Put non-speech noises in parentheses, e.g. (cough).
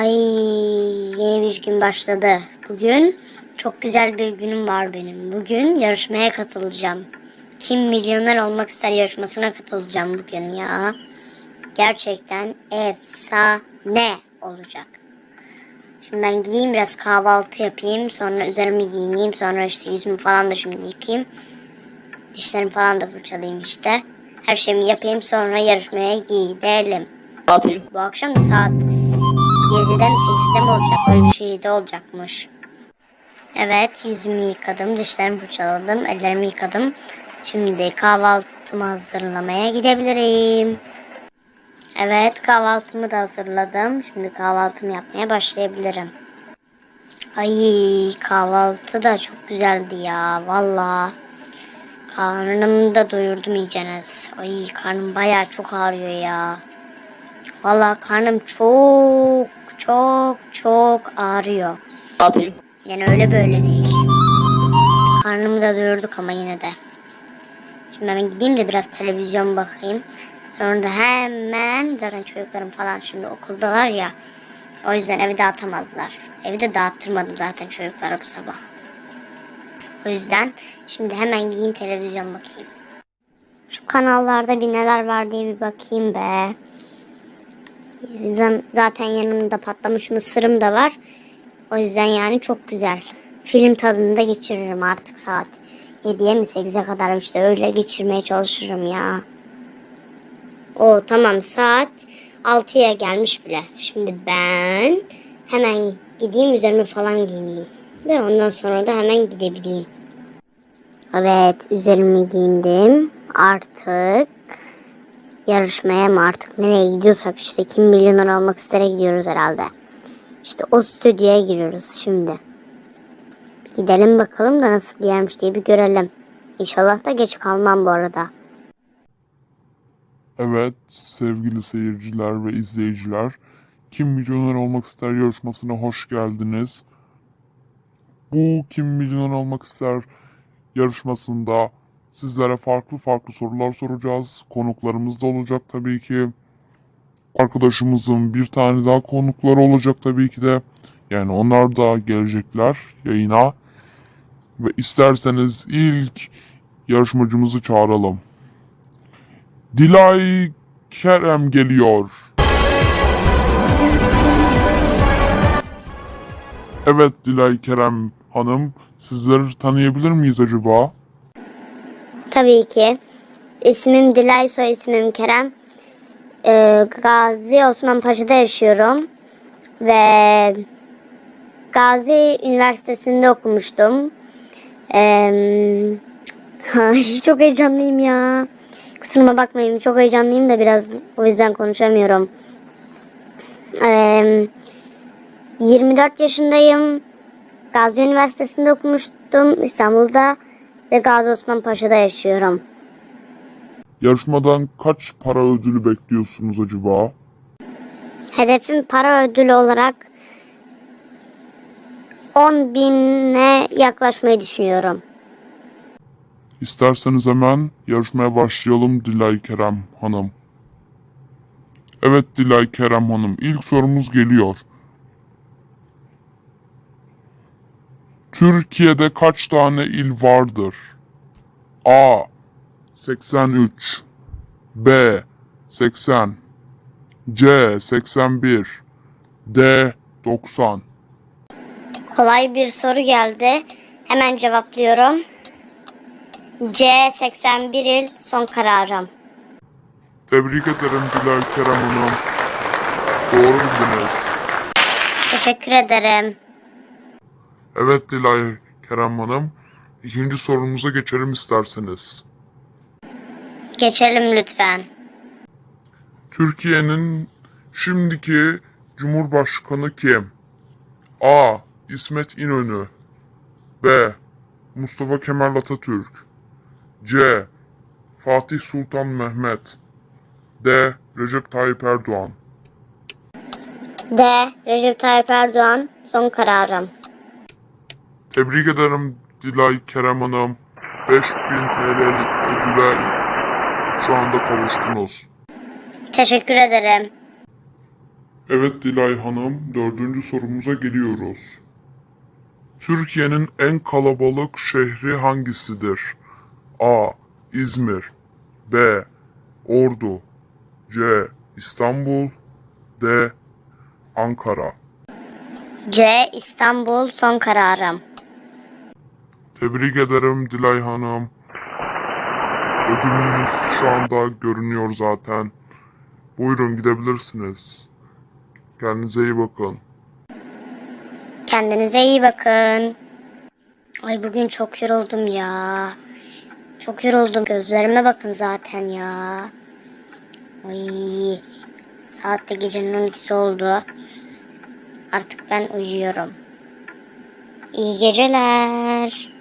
Ay yeni bir gün başladı. Bugün çok güzel bir günüm var benim. Bugün yarışmaya katılacağım. Kim milyoner olmak ister yarışmasına katılacağım bugün ya. Gerçekten efsane olacak. Şimdi ben gideyim biraz kahvaltı yapayım. Sonra üzerimi giyineyim. Sonra işte yüzümü falan da şimdi yıkayayım. Dişlerimi falan da fırçalayayım işte. Her şeyimi yapayım sonra yarışmaya gidelim. Ne yapayım? Bu akşam da saat 7'de mi 8'de mi olacak? Öyle bir şeyde olacakmış. Evet yüzümü yıkadım, dişlerimi fırçaladım, ellerimi yıkadım. Şimdi kahvaltımı hazırlamaya gidebilirim. Evet kahvaltımı da hazırladım. Şimdi kahvaltımı yapmaya başlayabilirim. Ay kahvaltı da çok güzeldi ya valla. Karnımı da doyurdum iyiceniz. Ay karnım bayağı çok ağrıyor ya. Valla karnım çok çok çok ağrıyor. Ne yapayım? Yani öyle böyle değil. Karnımı da doyurduk ama yine de. Şimdi ben gideyim de biraz televizyon bakayım. Sonra da hemen zaten çocuklarım falan şimdi okuldalar ya. O yüzden evi dağıtamazlar. Evi de dağıttırmadım zaten çocuklara bu sabah. O yüzden şimdi hemen gideyim televizyon bakayım. Şu kanallarda bir neler var diye bir bakayım be. Zam- Zaten yanımda patlamış mısırım da var. O yüzden yani çok güzel. Film tadını da geçiririm artık saat 7'ye mi 8'e kadar işte öyle geçirmeye çalışırım ya. O tamam saat 6'ya gelmiş bile. Şimdi ben hemen gideyim üzerime falan giyineyim. De ondan sonra da hemen gidebileyim. Evet üzerimi giyindim. Artık yarışmaya mı artık nereye gidiyorsak işte kim milyoner olmak istere gidiyoruz herhalde. İşte o stüdyoya giriyoruz şimdi. Gidelim bakalım da nasıl bir yermiş diye bir görelim. İnşallah da geç kalmam bu arada. Evet sevgili seyirciler ve izleyiciler. Kim Milyoner Olmak ister yarışmasına hoş geldiniz. Bu Kim Milyoner Olmak ister yarışmasında sizlere farklı farklı sorular soracağız. Konuklarımız da olacak tabii ki. Arkadaşımızın bir tane daha konukları olacak tabii ki de. Yani onlar da gelecekler yayına. Ve isterseniz ilk yarışmacımızı çağıralım. Dilay Kerem geliyor. Evet Dilay Kerem Hanım, sizleri tanıyabilir miyiz acaba? Tabii ki. İsmim Dilay, soy ismim Kerem. Ee, Gazi Osman Paşa'da yaşıyorum. Ve Gazi Üniversitesi'nde okumuştum. Ee, (laughs) çok heyecanlıyım ya. Kusuruma bakmayın çok heyecanlıyım da biraz o yüzden konuşamıyorum. Ee, 24 yaşındayım. Gazi Üniversitesi'nde okumuştum İstanbul'da ve Gazi Osman Paşa'da yaşıyorum. Yarışmadan kaç para ödülü bekliyorsunuz acaba? Hedefim para ödülü olarak 10 bine yaklaşmayı düşünüyorum. İsterseniz hemen yarışmaya başlayalım Dilay Kerem Hanım. Evet Dilay Kerem Hanım, ilk sorumuz geliyor. Türkiye'de kaç tane il vardır? A. 83 B. 80 C. 81 D. 90 Kolay bir soru geldi. Hemen cevaplıyorum. C 81 il son kararım. Tebrik ederim Dilay Kerem Hanım. Doğru bildiniz. Teşekkür ederim. Evet Dilay Kerem Hanım. İkinci sorumuza geçelim isterseniz. Geçelim lütfen. Türkiye'nin şimdiki Cumhurbaşkanı kim? A. İsmet İnönü B. Mustafa Kemal Atatürk C. Fatih Sultan Mehmet D. Recep Tayyip Erdoğan D Recep Tayyip Erdoğan son kararım. Tebrik ederim Dilay Kerem Hanım. 5000 TL'lik ödüle şu anda kavuştunuz. Teşekkür ederim. Evet Dilay Hanım, dördüncü sorumuza geliyoruz. Türkiye'nin en kalabalık şehri hangisidir? A. İzmir B. Ordu C. İstanbul D. Ankara C. İstanbul son kararım. Tebrik ederim Dilay Hanım. Ödülünüz şu anda görünüyor zaten. Buyurun gidebilirsiniz. Kendinize iyi bakın. Kendinize iyi bakın. Ay bugün çok yoruldum ya. Çok yoruldum. Gözlerime bakın zaten ya. Ay. Saat de gecenin 12'si oldu. Artık ben uyuyorum. İyi geceler.